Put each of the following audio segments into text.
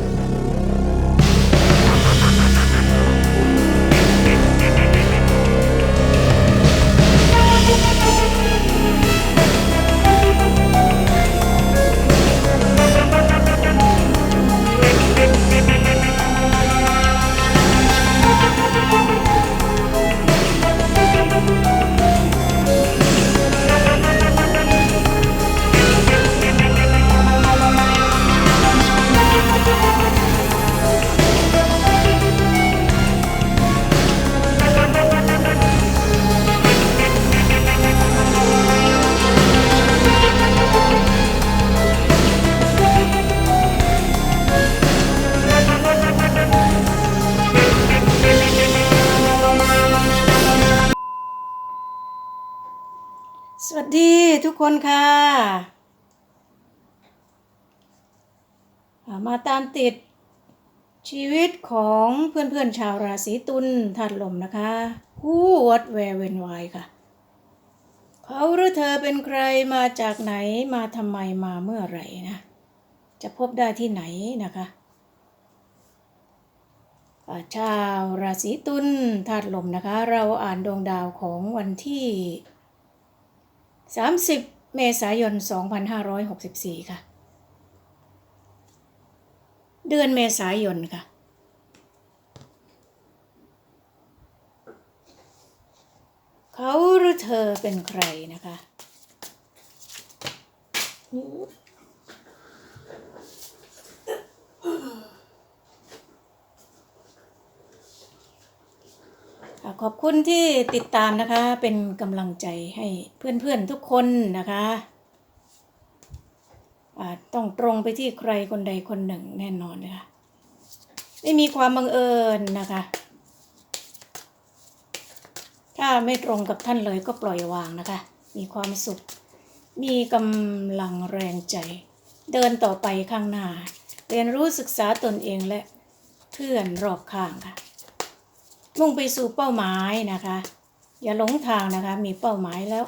ส กคนค่ะ มาตามติดชีวิตของเพื่อนๆชาวราศีตุลธาตุลมนะคะผู้วัดแวร์เวนไวค่ะ เขาหรือเธอเป็นใครมาจากไหนมาทำไมมาเมื่อไหร่นะ จะพบได้ที่ไหนนะคะชาวราศีตุลธาตุลมนะคะ เราอ่านดวงดาวของวันที่ 30 เมษายน 2564 ค่ะ เดือนเมษายนค่ะ เขาหรือเธอเป็นใครนะคะ ค่ะ ขอบคุณที่ติดตามนะคะ เป็นกำลังใจให้เพื่อนๆทุกคนนะคะต้องตรงไปที่ใครคนใดคนหนึ่งแน่นอนเลยค่ะไม่มีความบังเอิญนะคะ ถ้าไม่ตรงกับท่านเลยก็ปล่อยวางนะคะ มีความสุข มีกำลังแรงใจ เดินต่อไปข้างหน้า เรียนรู้ศึกษาตนเองและเพื่อนรอบข้างค่ะ มุ่งไปสู่เป้าหมายนะคะ อย่าหลงทางนะคะ มีเป้าหมายแล้ว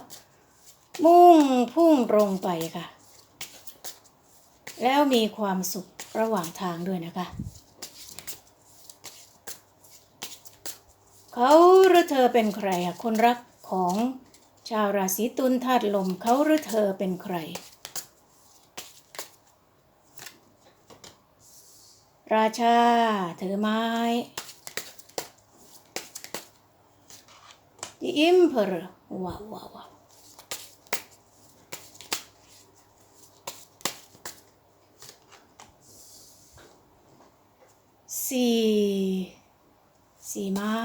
มุ่งพุ่งตรงไปค่ะ แล้วมีความสุขระหว่างทางด้วยนะคะ เขาหรือเธอเป็นใครอะคนรักของชาวราศีตุลธาตุลมเขาหรือเธอเป็นใคร ราชาถือไม้ The Emperor ว้าวว้าวว้าวสี่สี่ไม้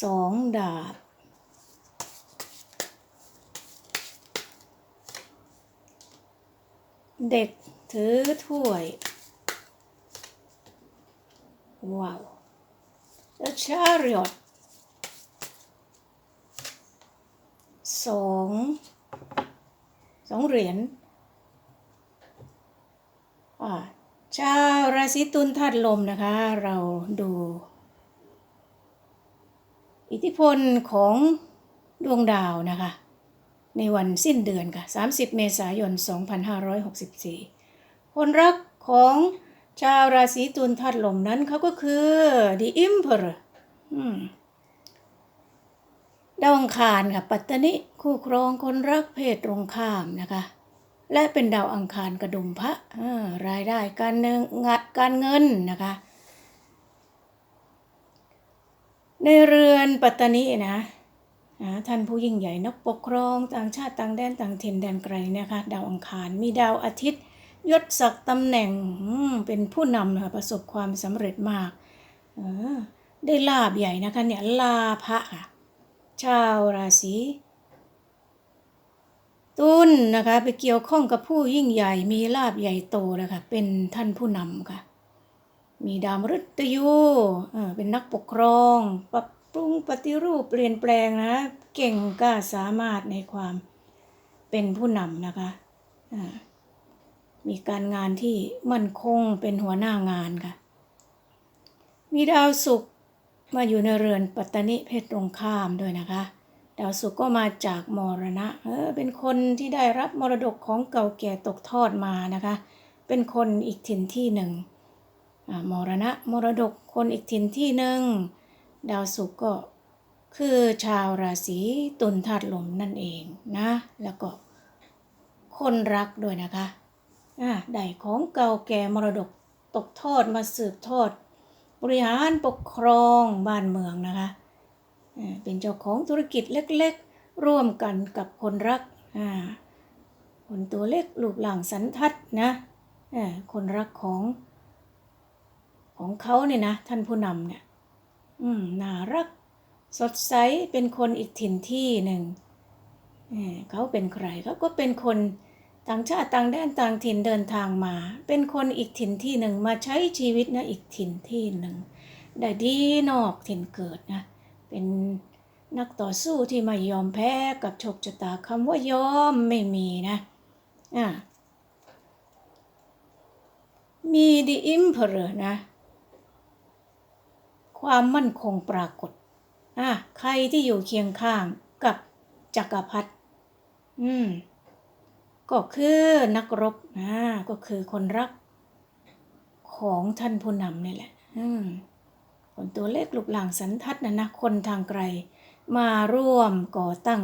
สองดาบเด็กถือถ้วย ว้าว The Chariot สองสองเหรียญอ่าชาวราศีตุลธาตุลมนะคะ เราดู อิทธิพลของดวงดาวนะคะ ในวันสิ้นเดือนค่ะ 30 เมษายน 2564 คนรักของ ชาวราศีตุลธาตุลมนั้นเขาก็คือ The Emperor อดาวอังคารค่ะ ปัตตนิคู่ครองคนรักเพศตรงข้ามนะคะ และเป็นดาวอังคารกระดุมพระรายได้การเงินการเงินนะคะ ในเรือนปัตตนินะนะท่านผู้ยิ่งใหญ่นักปกครองต่างชาติต่างแดนต่างถิ่นแดนไกลนะคะ ดาวอังคารมีดาวอาทิตย์ ยศศักดิ์ตำแหน่งเป็นผู้นำนะคะประสบความสำเร็จมากออได้ลาบใหญ่นะคะเนี่ยลาภะค่ะ ชาวราศีตุลนะคะไปเกี่ยวข้องกับผู้ยิ่งใหญ่มีลาบใหญ่โตเลยค่ะเป็นท่านผู้นำค่ะ มีดาวมฤตยูเออเป็นนักปกครองปรับปรุงปฏิรูปเปลี่ยนแปลงนะเก่งกล้าสามารถในความเป็นผู้นำนะคะอ่า มีการงานที่มั่นคงเป็นหัวหน้างานค่ะ มีดาวศุกร์มาอยู่ในเรือนปัตตนิเพศตรงข้ามด้วยนะคะ ดาวศุกร์ก็มาจากมรณะ เออ เป็นคนที่ได้รับมรดกของเก่าแก่ตกทอดมานะคะ เป็นคนอีกถิ่นที่หนึ่งอ่ามรณะมรดกคนอีกถิ่นที่หนึ่ง ดาวศุกร์ก็คือชาวราศีตุลธาตุลมนั่นเองนะ แล้วก็คนรักด้วยนะคะ ได้ของเก่าแก่มรดกตกทอดมาสืบทอด บริหารปกครองบ้านเมืองนะคะเป็นเจ้าของธุรกิจเล็กๆ ร่วมกันกับคนรักอ่าคนตัวเล็กรูปร่างสันทัดนะอ่าคนรักของของเขาเนี่ยนะท่านผู้นำเนี่ยอืมน่ารักสดใสเป็นคนอีกถิ่นที่หนึ่งอ่อเขาเป็นใครเขาก็เป็นคน ต่างชาติต่างแดนต่างถิ่นเดินทางมา เป็นคนอีกถิ่นที่หนึ่งมาใช้ชีวิตนะอีกถิ่นที่หนึ่งได้ดีนอกถิ่นเกิดนะ เป็นนักต่อสู้ที่ไม่ยอมแพ้กับโชคชะตาคำว่ายอมไม่มีนะอ่ามี the emperor นะ ความมั่นคงปรากฏอะใครที่อยู่เคียงข้างกับจักรพรรดิอืม ก็คือนักรบนะก็คือคนรักของท่านผู้นำนี่แหละคนตัวเล็กรูปร่างสันทัดนะนะคนทางไกล มาร่วมก่อตั้ง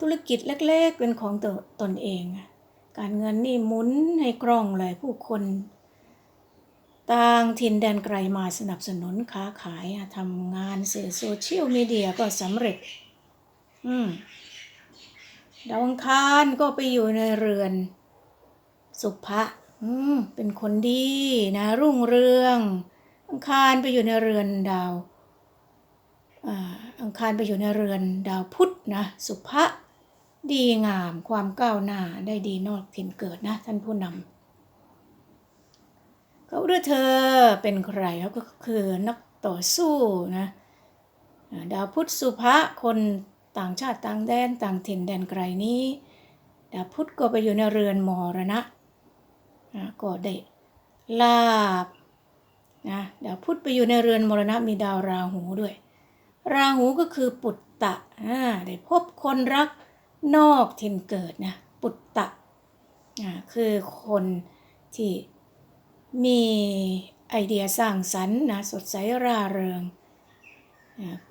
ธุรกิจเล็กๆ เป็นของตัวตนเอง การเงินนี่หมุนให้คล่องเลยผู้คนต่างถิ่นแดนไกลมาสนับสนุนค้าขายทำงานสื่อโซเชียลมีเดียก็สำเร็จ อืม ดาวอังคารก็ไปอยู่ในเรือน สุภะอืมเป็นคนดีนะรุ่งเรือง อังคารไปอยู่ในเรือนดาวอังคารไปอยู่ในเรือนดาวพุธนะสุภะดีงามความก้าวหน้าได้ดีนอกถิ่นเกิดนะท่านผู้นำเขาเรือเธอเป็นใครเขาก็คือนักต่อสู้นะดาวพุธสุภะคน ต่างชาติต่างแดนต่างถิ่นแดนไกลนี้ดาวพุทธก็ไปอยู่ในเรือนมรณะอ่าก็ได้ลาบนะดาวพุธไปอยู่ในเรือนมรณะมีดาวราหูด้วย ราหูก็คือปุตตะอ่าได้พบคนรักนอกถิ่นเกิดนะปุตตะอ่าคือคนที่มีไอเดียสร้างสรรค์นะสดใสร่าเริง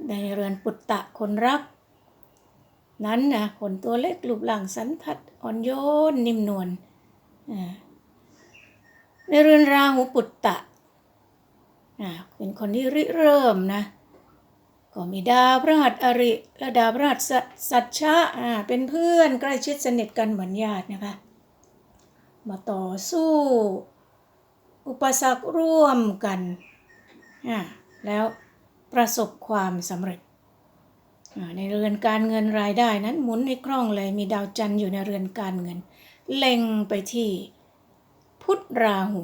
ในเรือนปุตตะคนรัก นั้นนะคนตัวเล็กรูปร่างสันทัดอ่อนโยนนิ่มนวลในเรือนราหูปุตตะอ่าเป็นคนที่ริเริ่มนะ ก็มีดาวพระหัสอริและดาวพระหัสสสัจฉะอ่าเป็นเพื่อนใกล้ชิดสนิทกันเหมือนญาตินะคะมาต่อสู้ อุปสรรคร่วมกันอ่าแล้วประสบความสำเร็จ ในเรือนการเงินรายได้นั้นหมุนในคล่องเลยมีดาวจันทร์อยู่ในเรือนการเงิน เล็งไปที่พุทธราหู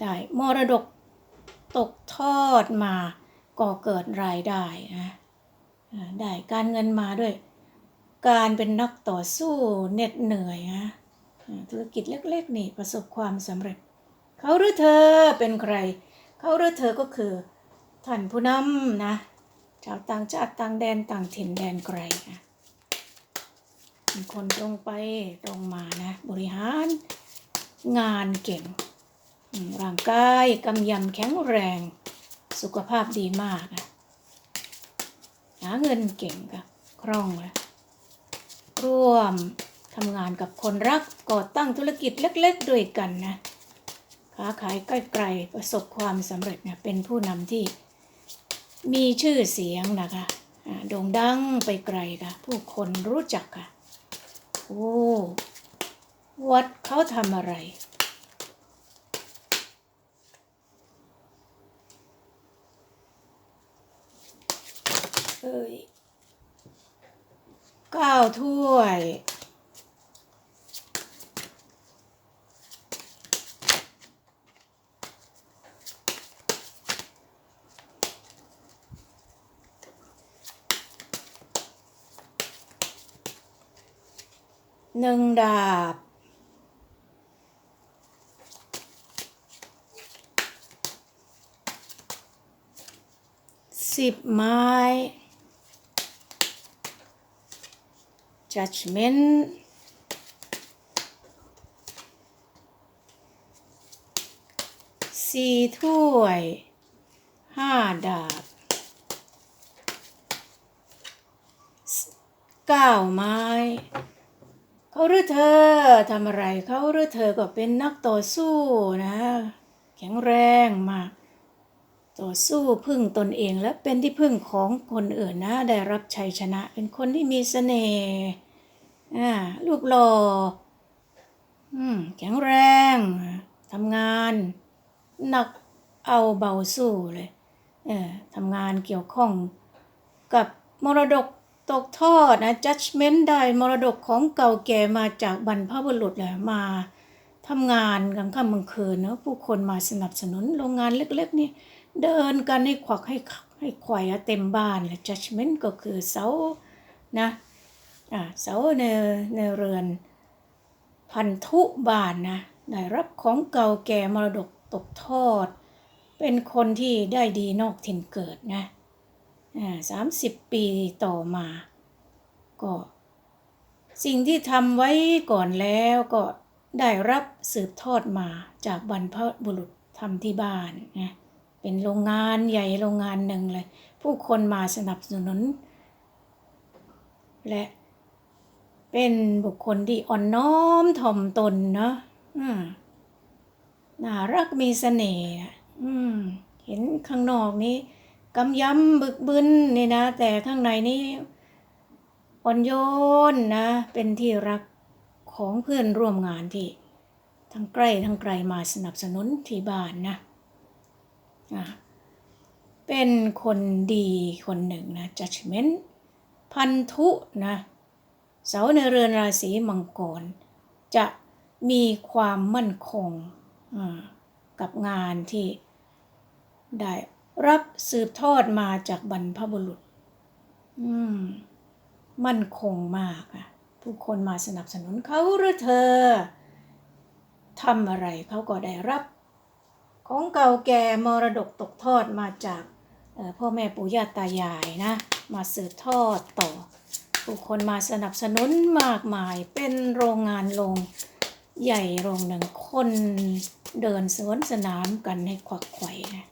ได้มรดกตกทอดมาก่อเกิดรายได้นะได้การเงินมาด้วย การเป็นนักต่อสู้เหน็ดเหนื่อยนะธุรกิจเล็กๆ นี่ประสบความสำเร็จ เขาหรือเธอเป็นใคร เขาหรือเธอก็คือท่านผู้นำนะ ชาวต่างชาติต่างแดนต่างถิ่นแดนไกลนะเป็นคนตรงไปตรงมานะ บริหารงานเก่ง ร่างกายกำยำแข็งแรง สุขภาพดีมากอะหาเงินเก่งกับคล่องเลยร่วมทำงานกับคนรักก่อตั้งธุรกิจเล็กๆด้วยกันนะค้าขายใกล้ๆประสบความสำเร็จนะเป็นผู้นำที่ มีชื่อเสียงนะคะโด่งดังไปไกลค่ะ ผู้คนรู้จักค่ะ โอ้วัดเขาทำอะไร เอ้ยก้าวถ้วย หนึ่งดาบ สิบไม้ judgment สี่ถ้วยห้าดาบเก้าไม้ เขาหรือเธอทำอะไรเขาหรือเธอก็เป็นนักต่อสู้นะ แข็งแรงมาก ต่อสู้พึ่งตนเองและเป็นที่พึ่งของคนอื่นนะ ได้รับชัยชนะ เป็นคนที่มีเสน่ห์อ่ารูปหล่ออืมแข็งแรงทำงานหนักเอาเบาสู้เลยเออทำงานเกี่ยวข้องกับมรดก ตกทอดนะ judgment ได้มรดกของเก่าแก่มาจากบรรพบุรุษเลยมาทำงานกลางค่ำกลางคืนเนอะผู้คนมาสนับสนุนโรงงานเล็กๆนี่เดินกันให้ขวักให้ให้ไขว่อะเต็มบ้านเลย judgment ก็คือเสานะอ่าเสาในในเรือน พันธุบ้านนะได้รับของเก่าแก่มรดกตกทอด เป็นคนที่ได้ดีนอกถิ่นเกิดนะ สามสิบปีต่อมา ก็สิ่งที่ทำไว้ก่อนแล้วก็ได้รับสืบทอดมาจากบรรพบุรุษทำที่บ้านนะเป็นโรงงานใหญ่โรงงานหนึ่งเลย ผู้คนมาสนับสนุน และเป็นบุคคลที่อ่อนน้อมถ่อมตนเนาะอ่ารักมีเสน่ห์อะอืมเห็นข้างนอกนี้ กำยำบึกบึนนี่นะ แต่ข้างในนี้อ่อนโยนนะ เป็นที่รักของเพื่อนร่วมงานที่ ทั้งใกล้ทั้งไกลมาสนับสนุนที่บ้านนะอะเป็นคนดีคนหนึ่งนะ judgment พันธุนะเสาในเรือนราศีมังกร จะมีความมั่นคงอ่ากับงานที่ได้ รับสืบทอดมาจากบรรพบุรุษ อืม มั่นคงมากอะผู้คนมาสนับสนุนเขาหรือเธอทำอะไรเขาก็ได้รับ ของเก่าแก่มรดกตกทอดมาจากพ่อแม่ปู่ย่าตายายนะ มาสืบทอดต่อ ผู้คนมาสนับสนุนมากมายเป็นโรงงานโรงใหญ่โรงหนึ่งคนเดินสวนสนามกันให้ควักไขว่นะ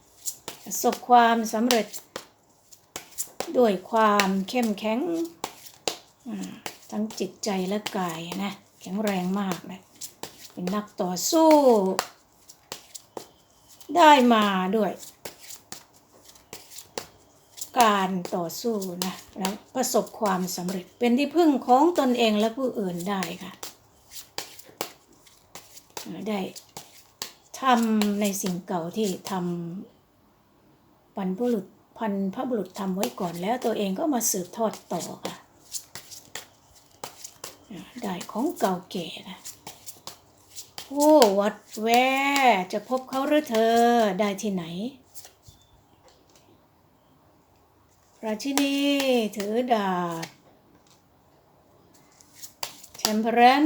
ประสบความสำเร็จ ด้วยความเข้มแข็งทั้งจิตใจและกายนะ แข็งแรงมากเลยเป็นนักต่อสู้ ได้มาด้วย การต่อสู้นะ แล้วประสบความสำเร็จเป็นที่พึ่งของตนเองและผู้อื่นได้ค่ะ ได้ทำในสิ่งเก่าที่ทำ บรรพบุรุษพันพบุรุษทำไว้ก่อนแล้วตัวเองก็มาสืบทอดต่อค่ะได้ของเก่าแก่นะโอ้วัดแวจะพบเขาหรือเธอได้ที่ไหนราชินีถือดาบแชมเปอร์ n น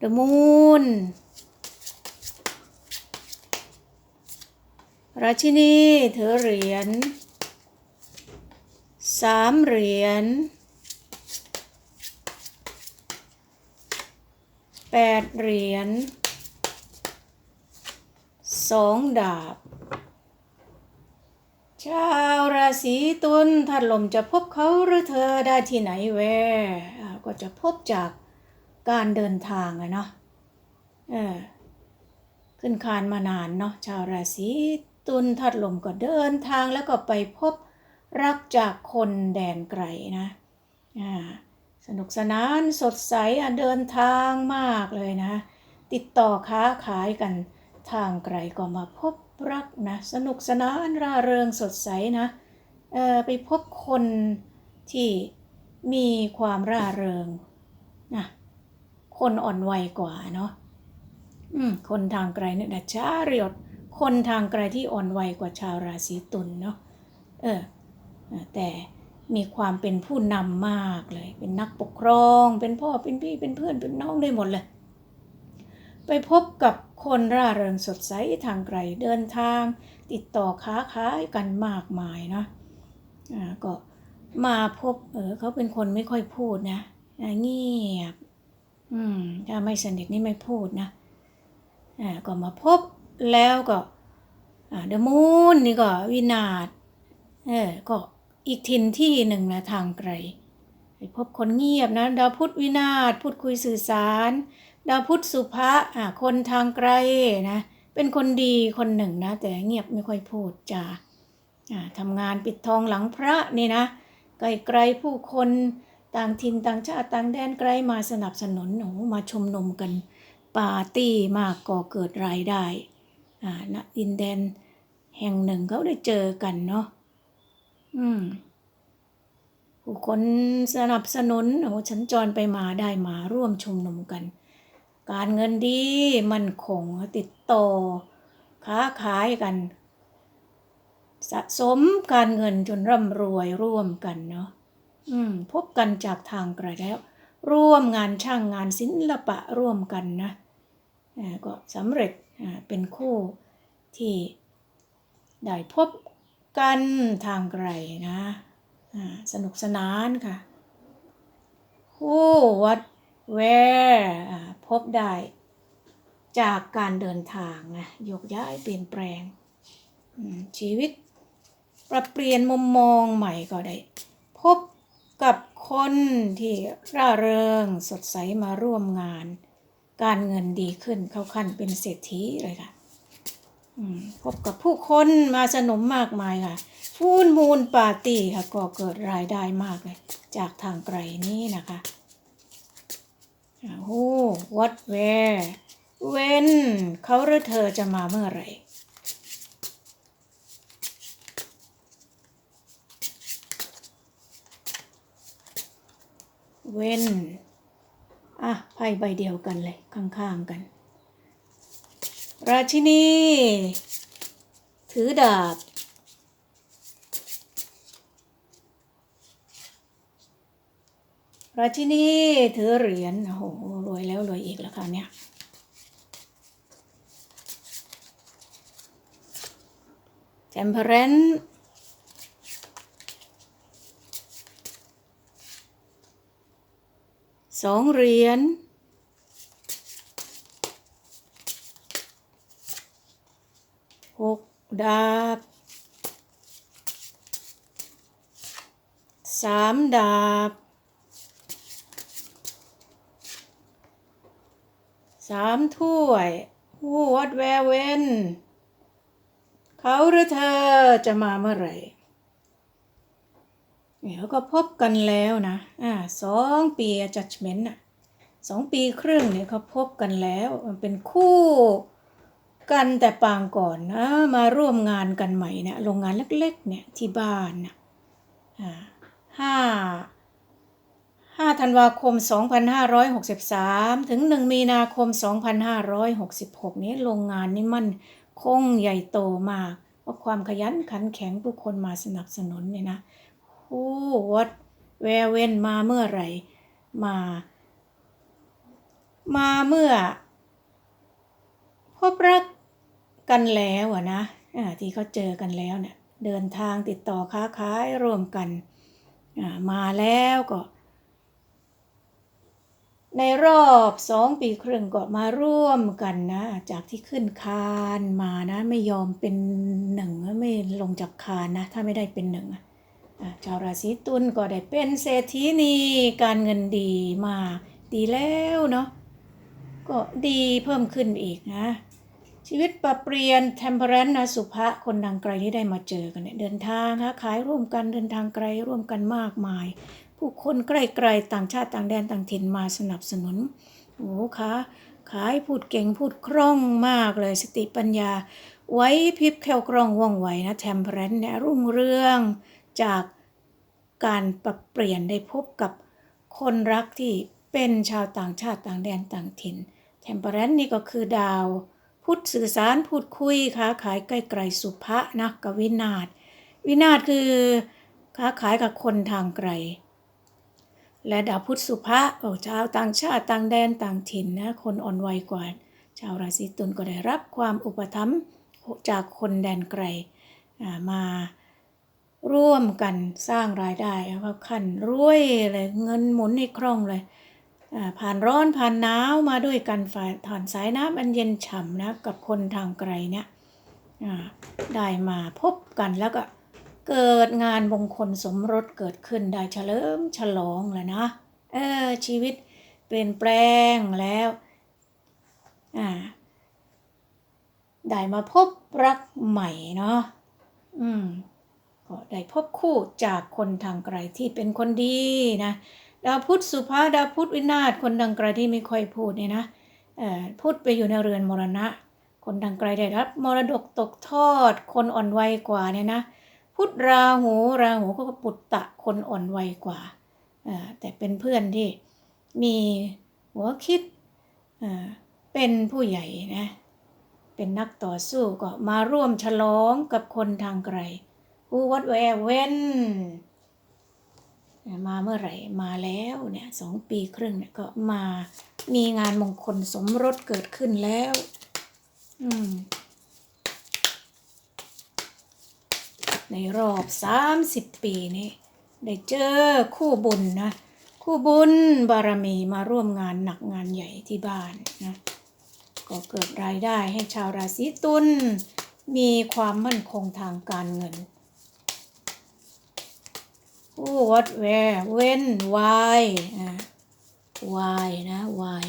The Moon ราชินีถือเหรียญสามเหรียญแปดเหรียญสองดาบ ชาวราศีตุลถ้าลมจะพบเขาหรือเธอได้ที่ไหนแวอ่าก็จะพบจากการเดินทางอะเนาะเออขึ้นคานมานานเนาะชาวราศี ตุลทัดลมก็เดินทางแล้วก็ไปพบรักจากคนแดนไกลนะสนุกสนานสดใสอะเดินทางมากเลยนะ ติดต่อค้าขายกันทางไกลก็มาพบรักนะ สนุกสนานร่าเริงสดใสนะไปพบคนที่มีความร่าเริงนะคนอ่อนวัยกว่าเนาะคนทางไกลเนี่ยดัชาเรียด คนทางไกลที่อ่อนวัยกว่าชาวราศีตุลเนาะเออแต่มีความเป็นผู้นำมากเลย เป็นนักปกครอง เป็นพ่อเป็นพี่เป็นเพื่อนเป็นน้องได้หมดเลย ไปพบกับคนร่าเริงสดใสทางไกลเดินทาง ติดต่อค้าขายกันมากมายเนาะอ่าก็มาพบเออเขาเป็นคนไม่ค่อยพูดนะเงียบอืมถ้าไม่สนิทนี่ไม่พูดนะอ่าก็มาพบ แล้วก็เดมูนนี่ก็วินาศเออก็อีกถิ่นที่หนึ่งนะทางไกลไปพบคนเงียบนะดาวพุธวินาศพูดคุยสื่อสาร ดาวพุธสุภะอ่าคนทางไกลนะเป็นคนดีคนหนึ่งนะ แต่เงียบไม่ค่อยพูดจาอ่าทำงานปิดทองหลังพระนี่นะไกลๆผู้คนต่างถิ่นต่างชาติต่างแดนไกลมาสนับสนุนหนูมาชุมนุมกันปาร์ตี้มากก่อเกิดรายได้ ณดินแดนแห่งหนึ่งเขาได้เจอกันเนาะอืมผู้คนสนับสนุนโอ้ฉันจรไปมาได้มาร่วมชุมนุมกัน การเงินดีมันคงติดต่อค้าขายกัน สะสมการเงินจนร่ำรวยร่วมกันเนาะอืมพบกันจากทางไกลแล้ว ร่วมงานช่างงานศิลปะร่วมกันนะอ่าก็สำเร็จ เป็นคู่ที่ได้พบกันทางไกลนะสนุกสนานค่ะ คู่วัดแวร์พบได้จากการเดินทางนะโยกย้ายเปลี่ยนแปลง ชีวิตปรับเปลี่ยนมุมมองใหม่ก็ได้ พบกับคนที่ร่าเริงสดใสมาร่วมงาน การเงินดีขึ้นเข้าขั้นเป็นเศรษฐีเลยค่ะพบกับผู้คนมาสนมมากมายค่ะฟูนมูลปาร์ตี้ค่ะก็เกิดรายได้มากเลย จากทางไกลนี้นะคะโอ้วัดแวร์เว้นเขาหรือเธอจะมาเมื่อไหร่เว้น อะไพ่ใบเดียวกันเลยข้างๆกัน ราชินี ถือดาบราชินีถือเหรียญโอ้โหรวยแล้วรวยอีกแล้วค่ะเนี่ยเทมเพรน สองเหรียญหกดาบสามดาบสามถ้วยผู้วัดแววเวนเขาหรือเธอจะมาเมื่อไหร่ เดี๋ยวก็พบกันแล้วนะอ่าสองปี judgment อะสองปีครึ่งเนี่ยเขาพบกันแล้วมันเป็นคู่กันแต่ปางก่อนนะมาร่วมงานกันใหม่เนี่ยโรงงานเล็กๆเนี่ยที่บ้านนะอ่าห้าห้าธันวาคม 2563 ถึง 1 มีนาคม 2566 นี้โรงงานนี้มันคงใหญ่โตมากเพราะความขยันขันแข็งผู้คนมาสนับสนุนเนี่ยนะ ผู้วัดแวเวนมาเมื่อไหร่ มา มาเมื่อ พบรักกันแล้วอะนะที่เขาเจอกันแล้วเนี่ยเดินทางติดต่อค้าขายร่วมกัน มาแล้วก็ ในรอบสองปีครึ่งก็มาร่วมกันนะ จากที่ขึ้นคานมานะ ไม่ยอมเป็นหนึ่งไม่ลงจากคานนะ ถ้าไม่ได้เป็นหนึ่งอะ ชาวราศีตุลก็ได้เป็นเศรษฐีนีการเงินดีมากดีแล้วเนาะก็ดีเพิ่มขึ้นอีกนะ ชีวิตปรับเปลี่ยนเทมเพ r รนนะสุภะคนดังไกลที่ได้มาเจอกันเนี่ยเดินทางค้าขายร่วมกันเดินทางไกลร่วมกันมากมาย ผู้คนใกล้ๆต่างชาติต่างแดนต่างถิ่นมาสนับสนุนโอ้ค้าขายพูดเก่งพูดคล่องมากเลยสติปัญญา ไว้พริบแคล่วคล่องว่องไวนะเทมเพ r รนเนี่ยรุ่งเรือง จากการปรับเปลี่ยนได้พบกับคนรักที่เป็นชาวต่างชาติต่างแดนต่างถิ่น เทมเปอร์แรนนี่ก็คือดาว พูดสื่อสารพูดคุยค้าขายใกล้ๆสุภะนะกับวินาศวินาศคือค้าขายกับคนทางไกล และดาวพุทธสุภะออกชาวต่างชาติต่างแดนต่างถิ่นนะคนอ่อนวัยกว่า ชาวราศีตุลก็ได้รับความอุปถัมภ์จากคนแดนไกลมา ร่วมกันสร้างรายได้ก็ขันรวยเลยเงินหมุนในคล่องเลยผ่านร้อนผ่านหนาวมาด้วยกันฝ่ายถอนสายน้ำอันเย็นฉ่ำนะกับคนทางไกลเนี่ยได้มาพบกันแล้วก็เกิดงานมงคลสมรสเกิดขึ้นได้เฉลิมฉลองเลยนะเออชีวิตเปลี่ยนแปลงแล้วอ่าได้มาพบรักใหม่เนาะอืม ก็ได้พบคู่จากคนทางไกลที่เป็นคนดีนะดาวพุธสุภาดาวพุธวินาศคนทางไกลที่ไม่ค่อยพูดเนี่ยนะพูดไปอยู่ในเรือนมรณะ คนทางไกลได้รับมรดกตกทอด คนอ่อนวัยกว่าเนี่ยนะพุธราหูราหูก็ปุตตะคนอ่อนวัยกว่าแต่เป็นเพื่อนที่มีหัวคิดเป็นผู้ใหญ่นะเป็นนักต่อสู้ก็มาร่วมฉลองกับคนทางไกล Who what where when มาเมื่อไหร่มาแล้วเนี่ยสองปีครึ่งเนี่ยก็มามีงานมงคลสมรสเกิดขึ้นแล้ว อืม ในรอบ30ปีนี้ได้เจอคู่บุญนะ คู่บุญบารมีมาร่วมงานหนักงานใหญ่ที่บ้านนะก็เกิดรายได้ให้ชาวราศีตุลมีความมั่นคงทางการเงิน what where when why อ่า why นะ why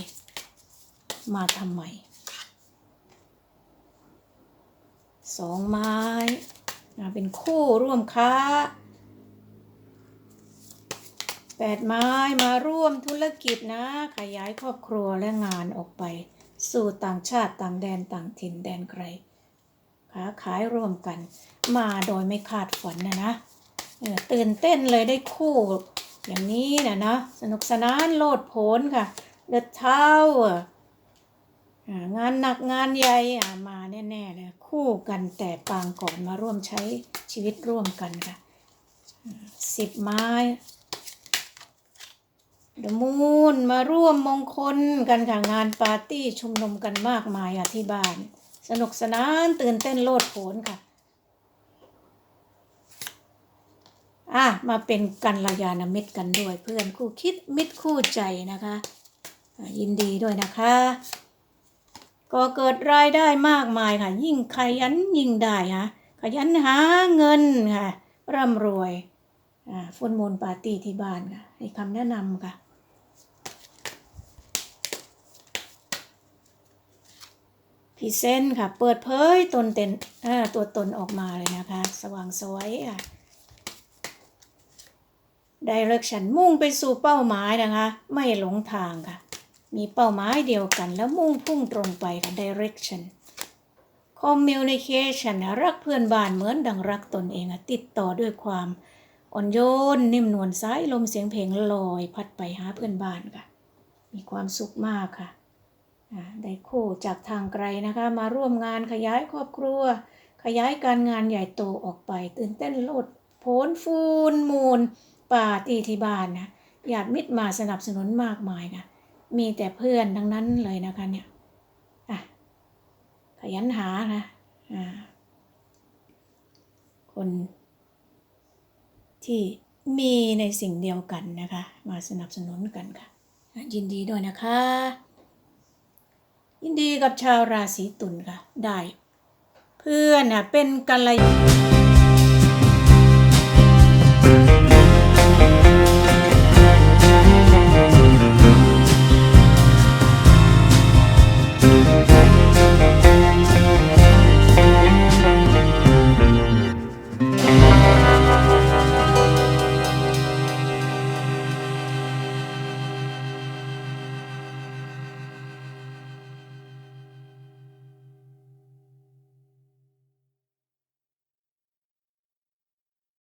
มาทำไมสองไม้เป็นคู่ร่วมค้าแปดไม้มาร่วมธุรกิจนะ ขยายครอบครัวและงานออกไป สู่ต่างชาติต่างแดนต่างถิ่นแดนไกลค้าขายร่วมกัน มาโดยไม่คาดฝันนะนะ ตื่นเต้นเลยได้คู่ อย่างนี้นะเนาะสนุกสนานโลดโผนค่ะเด e t เท้างานหนักงานใหญ่มาแน่ๆเลยคู่กันแต่ปางก่อนมาร่วมใช้ชีวิตร่วมกันค่ะสิบไม้เดมูนมาร่วมมงคลกันค่ะงานปาร์ตี้ชุมนุมกันมากมายอะที่บ้าน สนุกสนานตื่นเต้นโลดโผนค่ะ อะมาเป็นกัลยาณมิตรกันด้วย เพื่อนคู่คิดมิตรคู่ใจนะคะยินดีด้วยนะคะ ก็เกิดรายได้มากมายค่ะ ยิ่งขยันยิ่งได้ฮะขยันหาเงินค่ะ ร่ำรวยอ่าฟุนมูลปาร์ตี้ที่บ้านค่ะให้คำแนะนำค่ะพรีเซนต์ค่ะ เปิดเผยตนเต็นอ่อตัวตนออกมาเลยนะคะ สว่างสวยค่ะ Direction มุ่งไปสู่เป้าหมายนะคะ ไม่หลงทางค่ะ มีเป้าหมายเดียวกันแล้วมุ่งพุ่งตรงไปค่ะ Direction Communication นรักเพื่อนบ้านเหมือนดังรักตนเองติดต่อด้วยความอ่อนโยนนิ่มนวลสายลมเสียงเพลงลอยพัดไปหาเพื่อนบ้านค่ะ มีความสุขมากค่ะได้คู่จากทางไกลนะคะ มาร่วมงานขยายครอบครัว ขยายการงานใหญ่โตออกไป ตื่นเต้นโลดโผนฟูนมูล ป่าตีที่บ้านนะญาติมิตรมาสนับสนุนมากมายค่ะมีแต่เพื่อนทั้งนั้นเลยนะคะเนี่ยอะขยันหานะอ่าคนที่มีในสิ่งเดียวกันนะคะ มาสนับสนุนกันค่ะ ยินดีด้วยนะคะ ยินดีกับชาวราศีตุลค่ะ ได้ เพื่อนน่ะเป็นกัลยาณ